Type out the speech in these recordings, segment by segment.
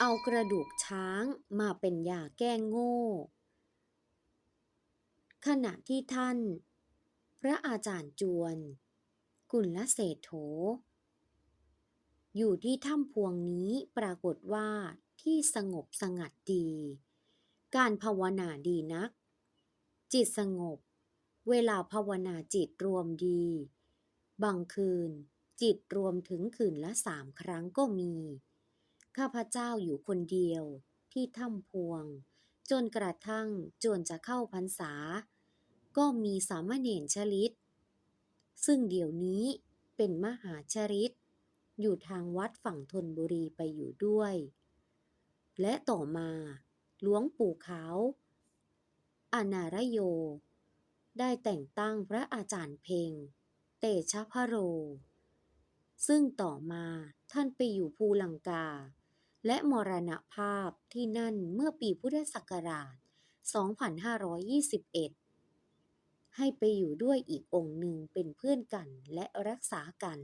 เอากระดูกช้างมาเป็นยาแก้โง่ ขณะที่ท่าน พระอาจารย์จวน กุลเศษโถ อยู่ที่ถ้ำพวงนี้ปรากฏว่าที่สงบสงัดดี การภาวนาดีนัก จิตสงบ เวลาภาวนาจิตรวมดี บางคืนจิตรวมถึงคืนละสามครั้งก็มี ข้าพเจ้าอยู่คนเดียวที่ถ้ำพวง จนกระทั่งจวนจะเข้าพรรษา ก็มีสามเณรชลิต ซึ่งเดี๋ยวนี้เป็นมหาชริต อยู่ทางวัดฝั่งธนบุรีไปอยู่ด้วย และต่อมาหลวงปู่ขาวอนารโย ได้แต่งตั้งพระอาจารย์เพ็งเตชะพะโร ซึ่งต่อมาท่านไปอยู่ภูลังกา และมรณภาพที่นั่นเมื่อปีพุทธศักราช 2521 ให้ไปอยู่ด้วยอีกองค์หนึ่งเป็นเพื่อนกันและรักษากัน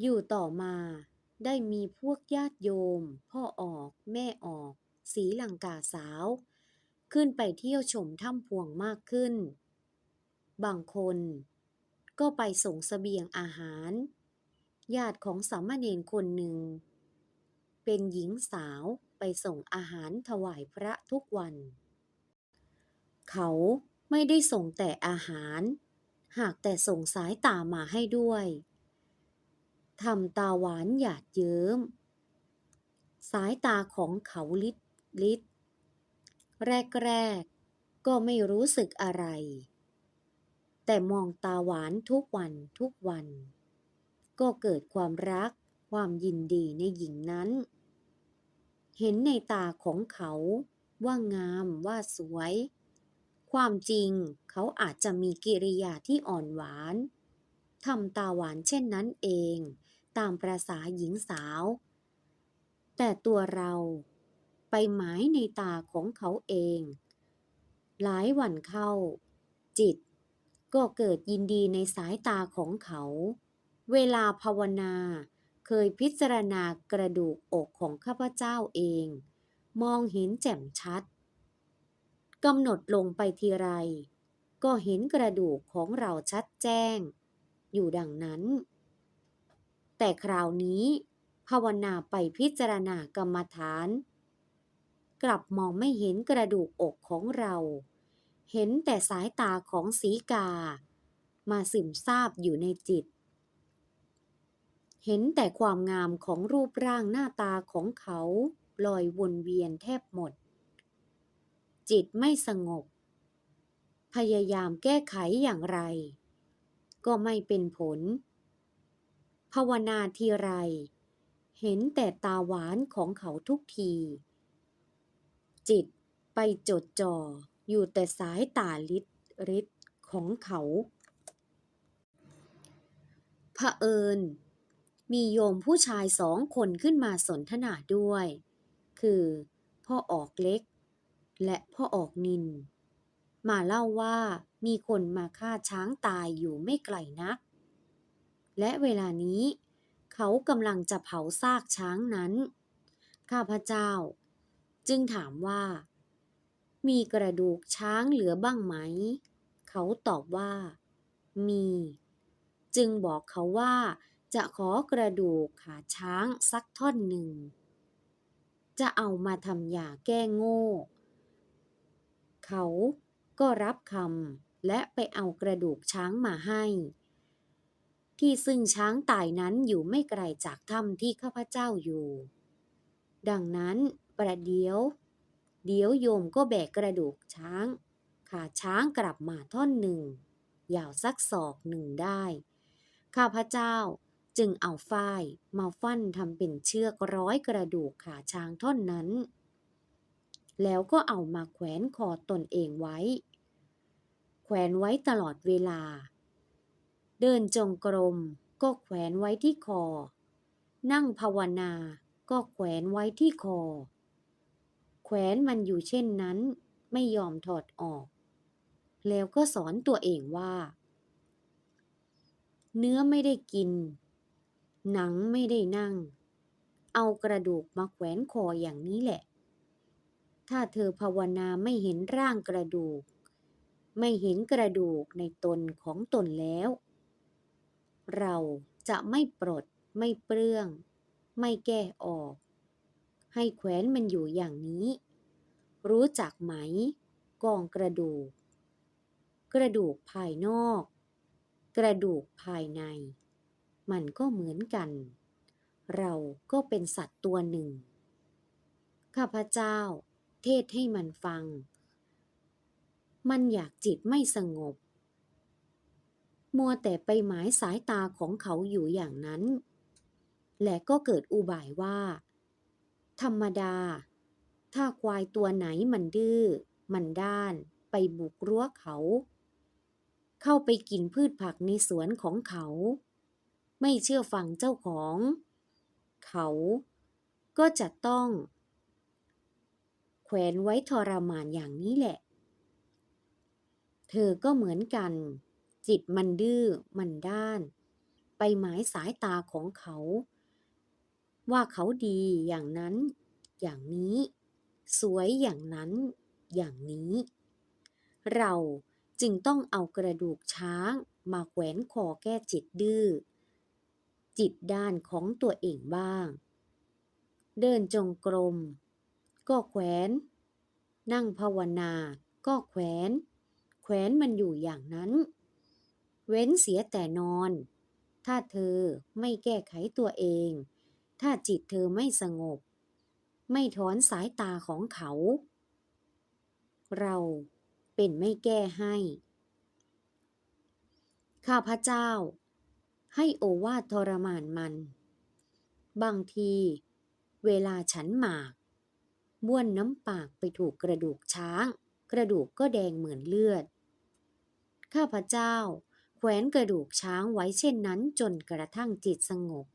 อยู่ต่อมาได้มีพวกญาติโยม พ่อออกแม่ออก สีลังกาสาว ขึ้นไปเที่ยวชมถ้ำพวงมากขึ้น บางคนก็ไปส่งเสบียงอาหาร ญาติของสามเณรคนหนึ่ง เป็นหญิงสาวไปส่งอาหารถวายพระทุกวัน เขาไม่ได้ส่งแต่อาหาร หากแต่ส่งสายตามาให้ด้วยทำตาหวานหยาดเยิ้ม สายตาของเขาลิดลิดแรกๆก็ไม่รู้สึกอะไร แต่มองตาหวานทุกวันทุกวัน ก็เกิดความรักความยินดีในหญิงนั้น เห็นในตาของเขาว่างามว่าสวย ความจริงเขาอาจจะมีกิริยาที่อ่อนหวานทำตาหวานเช่นนั้นเอง ตามประษาหญิงสาว แต่ตัวเราไปหมายในตาของเขาเอง หลายวันเข้า จิต ก็เกิดยินดีในสายตาของเขา เวลาภาวนา เคยพิจารณากระดูกอกของข้าพเจ้าเอง มองเห็นแจ่มชัดกำหนดลงไปทีไร ก็เห็นกระดูกของเราชัดแจ้ง อยู่ดังนั้น แต่คราวนี้ ภาวนาไปพิจารณากรรมฐาน กลับมองไม่เห็นกระดูกอกของเรา เห็นแต่สายตาของสีกา มาซึมซาบอยู่ในจิต เห็นแต่ความงามของรูปร่างหน้าตาของเขาลอยวนเวียนแทบหมด จิตไม่สงบ พยายามแก้ไขอย่างไร ก็ไม่เป็นผล ภาวนาทีไร เห็นแต่ตาหวานของเขาทุกที จิตไปจดจ่ออยู่แต่สายตาลิดริดของเขาเผอิญ มีโยมผู้ชายสองคนขึ้นมาสนทนาด้วย คือพ่อออกเล็ก และพ่อออกนิน มาเล่าว่ามีคนมาฆ่าช้างตายอยู่ไม่ไกลนัก และเวลานี้ เขากำลังจะเผาซากช้างนั้น ข้าพเจ้า จึงถามว่า มีกระดูกช้างเหลือบ้างไหม เขาตอบว่า มี จึงบอกเขาว่า จะขอกระดูกขาช้างสักท่อนหนึ่ง จะเอามาทำยาแก้โง่ เขาก็รับคำและไปเอากระดูกช้างมาให้ ที่ซึ่งช้างตายนั้นอยู่ไม่ไกลจากถ้ำที่ข้าพเจ้าอยู่ ดังนั้นประเดี๋ยว เดี๋ยวโยมก็แบกกระดูกช้าง ขาช้างกลับมาท่อนหนึ่งยาวสักศอกหนึ่งได้ ข้าพเจ้า จึงเอาฝ้ายมาฟันทำเป็นเชือกร้อยกระดูกขาช้างท่อนนั้น แล้วก็เอามาแขวนคอตนเองไว้ แขวนไว้ตลอดเวลา เดินจงกรมก็แขวนไว้ที่คอ นั่งภาวนาก็แขวนไว้ที่คอ แขวนมันอยู่เช่นนั้น ไม่ยอมถอดออก แล้วก็สอนตัวเองว่า เนื้อไม่ได้กิน หนังไม่ได้นั่ง เอากระดูกมาแขวนคออย่างนี้แหละ ถ้าเธอภาวนาไม่เห็นร่างกระดูก ไม่เห็นกระดูกในตนของตนแล้ว เราจะไม่ปลด ไม่เปลื้อง ไม่แก้ออก ให้แขวนมันอยู่อย่างนี้ รู้จักไหม กองกระดูก กระดูกภายนอก กระดูกภายใน มันก็เหมือนกัน เราก็เป็นสัตว์ตัวหนึ่ง ข้าพเจ้า เทศให้มันฟัง มันอยากจิตไม่สงบ มัวแต่ไปหมายสายตาของเขาอยู่อย่างนั้น และก็เกิดอุบายว่า ธรรมดา ถ้าควายตัวไหนมันดื้อ มันด้านไปบุกรั้วเขา เข้าไปกินพืชผักในสวนของเขา ไม่เชื่อฟังเจ้าของ เขาก็จะต้อง แขวนไว้ทรมานอย่างนี้แหละ เธอก็เหมือนกัน จิตมันดื้อมันด้าน ไปหมายสายตาของเขา ว่าเขาดีอย่างนั้น อย่างนี้ สวยอย่างนั้น อย่างนี้ เราจึงต้องเอากระดูกช้างมาแขวนคอแก้จิตดื้อ จิตด้านของตัวเองบ้าง เดินจงกรม ก็แขวน นั่งภาวนา ก็แขวน แขวนมันอยู่อย่างนั้น เว้นเสียแต่นอน ถ้าเธอไม่แก้ไขตัวเอง ถ้าจิตเธอไม่สงบ ไม่ถอนสายตาของเขา เราเป็นไม่แก้ให้ ข้าพเจ้า ให้โอวาททรมานมัน บางที เวลาฉันหมากบ้วนน้ำปากไปถูกกระดูกช้าง กระดูกก็แดงเหมือนเลือด ข้าพเจ้า แขวนกระดูกช้างไว้เช่นนั้นจนกระทั่งจิตสงบ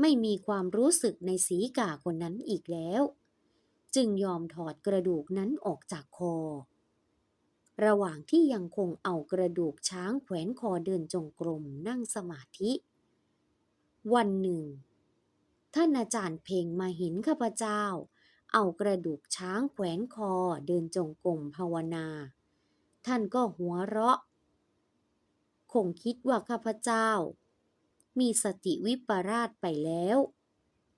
ไม่มีความรู้สึกในสีกาคนนั้นอีกแล้ว จึงยอมถอดกระดูกนั้นออกจากคอ ระหว่างที่ยังคงเอากระดูกช้างแขวนคอเดินจงกรมนั่งสมาธิ วันหนึ่ง ท่านอาจารย์เพลงมาเห็นข้าพเจ้า เอากระดูกช้างแขวนคอเดินจงกรมภาวนา ท่านก็หัวเราะ คงคิดว่าข้าพเจ้า มีสติวิปราชไปแล้ว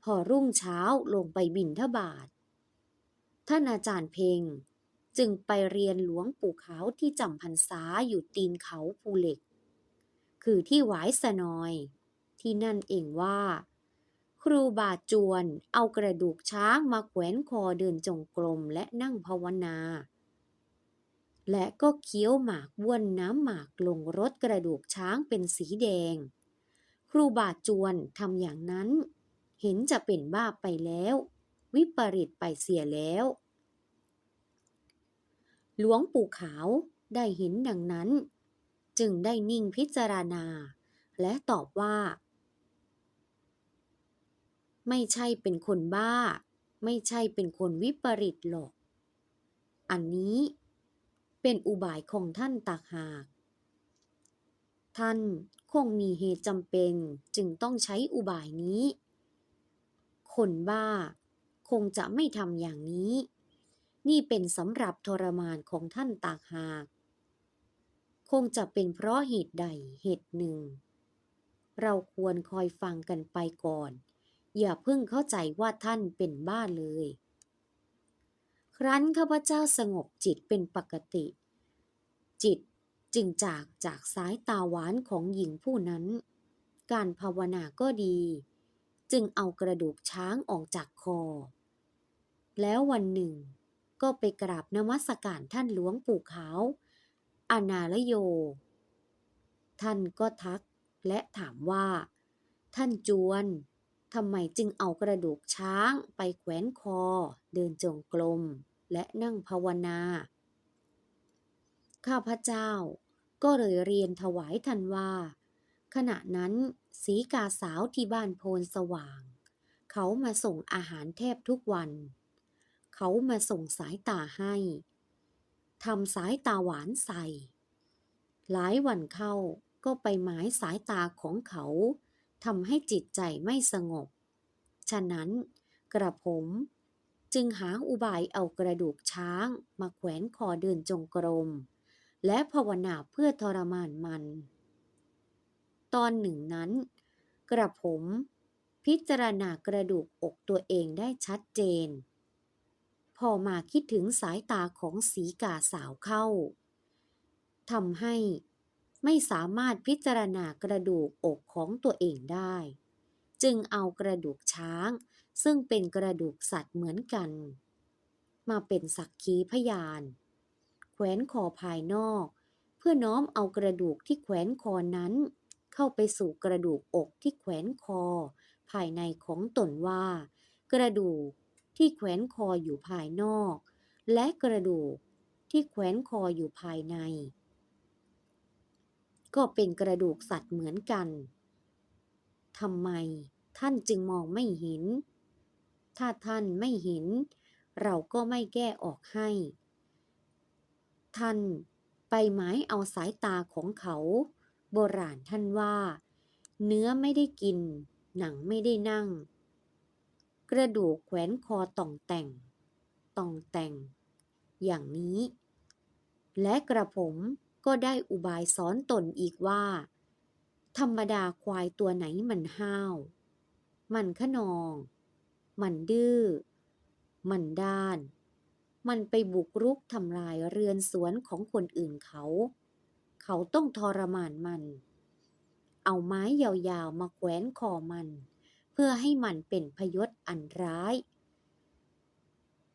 พอรุ่งเช้าลงไปบินทบาท ท่านอาจารย์เพง จึงไปเรียนหลวงปู่ขาวที่จำพรรษาอยู่ตีนเขาภูเหล็ก คือที่หวายสนอย ที่นั่นเองว่า ครูบาจวนเอากระดูกช้างมาแขวนคอเดินจงกรมและนั่งภาวนา และก็เคี้ยวหมากบ้วนน้ำหมากลงรถกระดูกช้างเป็นสีแดง ครูบาจวนทำอย่างนั้น เห็นจะเป็นบ้าไปแล้ว วิปริตไปเสียแล้ว หลวงปู่ขาวได้เห็นดังนั้น จึงได้นิ่งพิจารณา และตอบว่า ไม่ใช่เป็นคนบ้า ไม่ใช่เป็นคนวิปริตหรอก อันนี้เป็นอุบายของท่านตากหาก ท่านคงมีเหตุจำเป็นจึงต้องใช้อุบายนี้ คนบ้าคงจะไม่ทำอย่างนี้ นี่เป็นสำหรับทรมานของท่านตากหาก คงจะเป็นเพราะเหตุใดเหตุหนึ่ง เราควรคอยฟังกันไปก่อน อย่าเพิ่งเข้าใจว่าท่านเป็นบ้าเลย ครั้นข้าพเจ้าสงบจิตเป็นปกติ จิตจึงจากจากสายตาหวานของหญิงผู้นั้น การภาวนาก็ดี จึงเอากระดูกช้างออกจากคอ แล้ววันหนึ่ง ก็ไปกราบนมัสการท่านหลวงปู่ขาวอานาลโย ท่านก็ทักและถามว่า ท่านจวนทำไมจึงเอากระดูกช้างไปแขวนคอ เดินจงกรมและนั่งภาวนา ข้าพเจ้าก็เลยเรียนถวายท่านว่า ขณะนั้นสีกาสาวที่บ้านโพนสว่าง เขามาส่งอาหารแทบทุกวัน เขามาส่งสายตาให้ทำสายตาหวานใส่ หลายวันเข้าก็ไปหมายสายตาของเขาทำให้จิตใจไม่สงบ ฉะนั้นกระผมจึงหาอุบายเอากระดูกช้างมาแขวนคอเดินจงกรม และภาวนาเพื่อทรมานมัน ตอนหนึ่งนั้น กระผมพิจารณากระดูกอกตัวเองได้ชัดเจน พอมาคิดถึงสายตาของสีกาสาวเข้าทำให้ไม่สามารถพิจารณากระดูกอกของตัวเองได้ จึงเอากระดูกช้าง ซึ่งเป็นกระดูกสัตว์เหมือนกัน มาเป็นสักขีพยาน แขวนคอภายนอก เพื่อน้อมเอากระดูกที่แขวนคอนั้น เข้าไปสู่กระดูกอกที่แขวนคอ ภายในของตนว่า กระดูก ที่แขวนคออยู่ภายนอก และกระดูกที่แขวนคออยู่ภายใน ก็เป็นกระดูกสัตว์เหมือนกันทำไมท่านจึงมองไม่เห็น ถ้าท่านไม่เห็น เราก็ไม่แก้ออกให้ ท่านไปหมายเอาสายตาของเขา โบราณท่านว่า เนื้อไม่ได้กิน หนังไม่ได้นั่ง กระดูกแขวนคอต่องแต่ง ต่องแต่ง อย่างนี้ และกระผมก็ได้อุบายสอนตนอีกว่า ธรรมดาควายตัวไหนมันห้าว มันขนอง มันดื้อ มันด้าน มันไปบุกรุกทำลายเรือนสวนของคนอื่นเขา เขาต้องทรมานมัน เอาไม้ยาวๆมาแขวนคอมัน พื่อให้มันเป็นพยศอันร้าย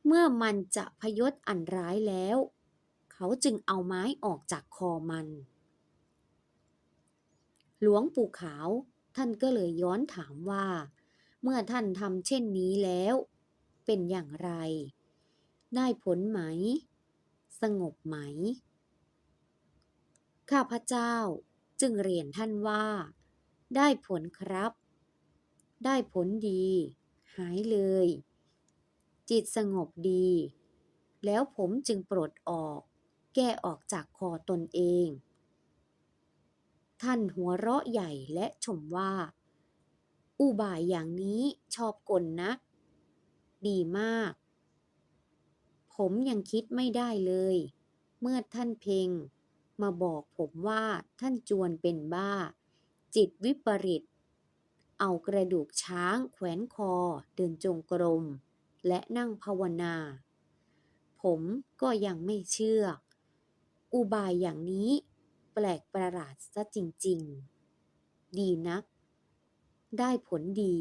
เมื่อมันจะพยศอันร้ายแล้ว เขาจึงเอาไม้ออกจากคอมัน หลวงปู่ขาวท่านก็เลยย้อนถามว่า เมื่อท่านทำเช่นนี้แล้ว เป็นอย่างไร ได้ผลไหม สงบไหม ข้าพเจ้าจึงเรียนท่านว่า ได้ผลครับ ได้ผลดี หายเลย จิตสงบดี แล้วผมจึงปลดออก แก้ออกจากคอตนเอง ท่านหัวเราะใหญ่และชมว่า อุบายอย่างนี้ชอบกลนะดีมาก ผมยังคิดไม่ได้เลย เมื่อท่านเพ่งมาบอกผมว่าท่านจวนเป็นบ้า จิตวิปริต เอากระดูกช้างแขวนคอ เดินจงกรม และนั่งภาวนา ผมก็ยังไม่เชื่อ อุบายอย่างนี้ แปลกประหลาดซะจริง ๆ ดีนัก ได้ผลดี